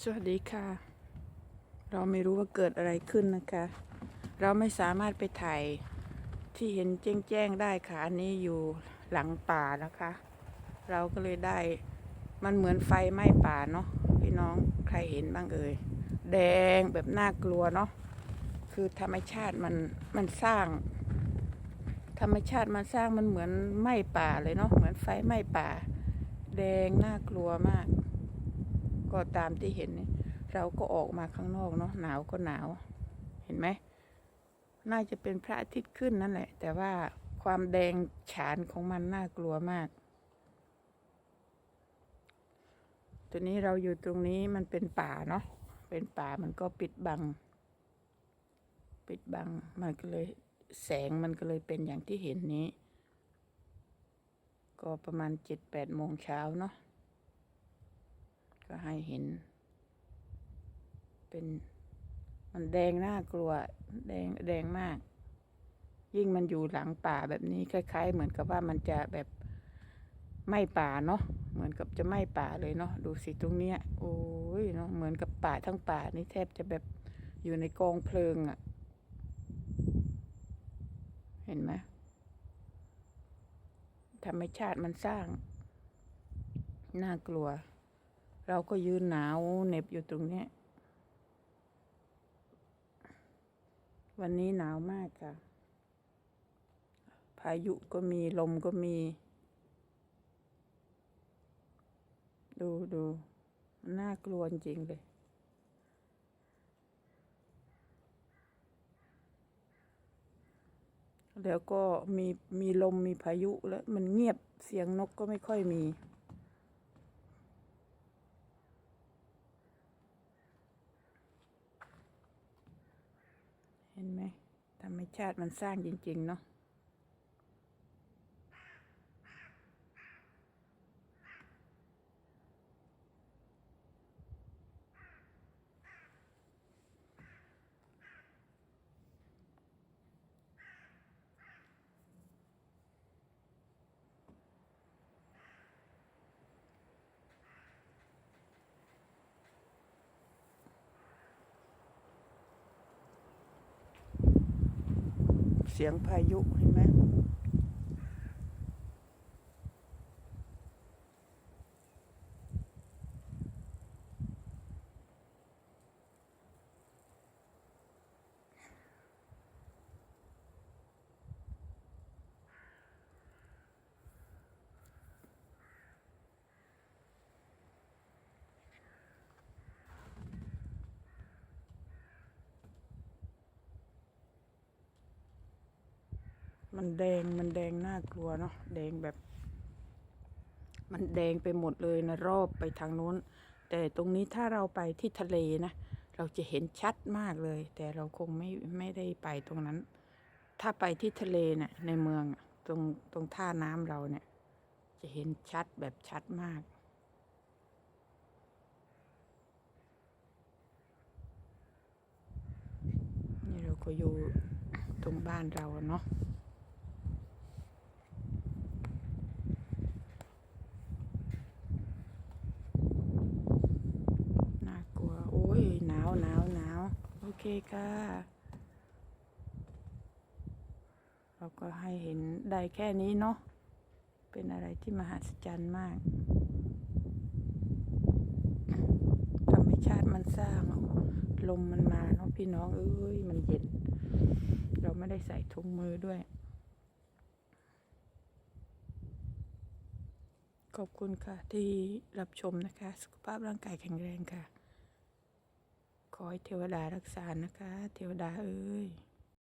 สวัสดีค่ะ เราไม่รู้ว่าเกิดอะไรขึ้นนะคะ เราไม่สามารถไปถ่ายที่เห็นแจ้งแจ้งได้ค่ะ อันนี้อยู่หลังป่านะคะ เราก็เลยได้ มันเหมือนไฟไหม้ป่าเนาะ พี่น้องใครเห็นบ้างเอ่ย แดงแบบน่ากลัวเนาะ คือธรรมชาติมันมันสร้าง ธรรมชาติมันสร้างมันเหมือนไหม้ป่าเลยเนาะ เหมือนไฟไหม้ป่า แดงน่ากลัวมาก ก็ตามที่เห็นนี่เราก็ออกมาข้างนอกเนาะหนาวก็หนาว เห็นไหมน่าจะเป็นพระอาทิตย์ขึ้นนั่นแหละ แต่ว่าความแดงฉานของมันน่ากลัวมาก ตัวนี้เราอยู่ตรงนี้มันเป็นป่าเนาะเป็นป่ามันก็ปิดบัง ปิดบังมันก็เลยแสงมันก็เลยเป็นอย่างที่เห็นนี้ ก็ประมาณเจ็ดแปดโมงเช้าเนาะ ก็ให้เห็น เป็นมันแดงน่ากลัว แดงแดงมาก ยิ่งมันอยู่หลังป่าแบบนี้คล้าย ๆ เหมือนกับว่ามันจะแบบไหม้ป่าเนาะเหมือนกับจะไหม้ป่าเลยเนาะดูสิตรงเนี้ย โอ้ยเนาะเหมือนกับป่าทั้งป่านี่แทบจะแบบอยู่ในกองเพลิงอะ่ะ เห็นไหมธรรมชาติมันสร้าง น่ากลัว เราก็ยืนหนาวเหน็บอยู่ตรงนี้วันนี้หนาวมากค่ะ พายุก็มีลมก็มี ดูดูน่ากลัวจริงเลย แล้วก็มีมีลมมีพายุแล้ว มันเงียบเสียงนกก็ไม่ค่อยมี เห็นไหม ธรรมชาติมันสร้างจริง ๆ เนาะ สียงพายุเห็นไหม มันแดงมันแดงน่ากลัวเนาะแดงแบบ มันแดงไปหมดเลยนะรอบไปทางนู้น แต่ตรงนี้ถ้าเราไปที่ทะเลนะเราจะเห็นชัดมากเลย แต่เราคงไม่ไม่ได้ไปตรงนั้น ถ้าไปที่ทะเลเนะี่ยในเมืองตรงตรงท่าน้ำเราเนี่ย จะเห็นชัดแบบชัดมากนี่เราก็อยู่ตรงบ้านเราเนาะ น่ากลัว โอ้ย หนาวหนาวหนาว โอ เคค่ะ เราก็ให้เห็นได้แค่นี้เนาะ เป็นอะไรที่มหัศจรรย์มาก ธรรมชาติมันสร้างลมมันมาเนาะพี่น้องเอ้ย มันเย็น เราไม่ได้ใส่ถุงมือด้วย ขอบคุณค่ะที่รับชมนะคะ สุขภาพร่างกายแข็งแรงค่ะ ขอให้เทวดารักษานะคะ เทวดาเอ้ย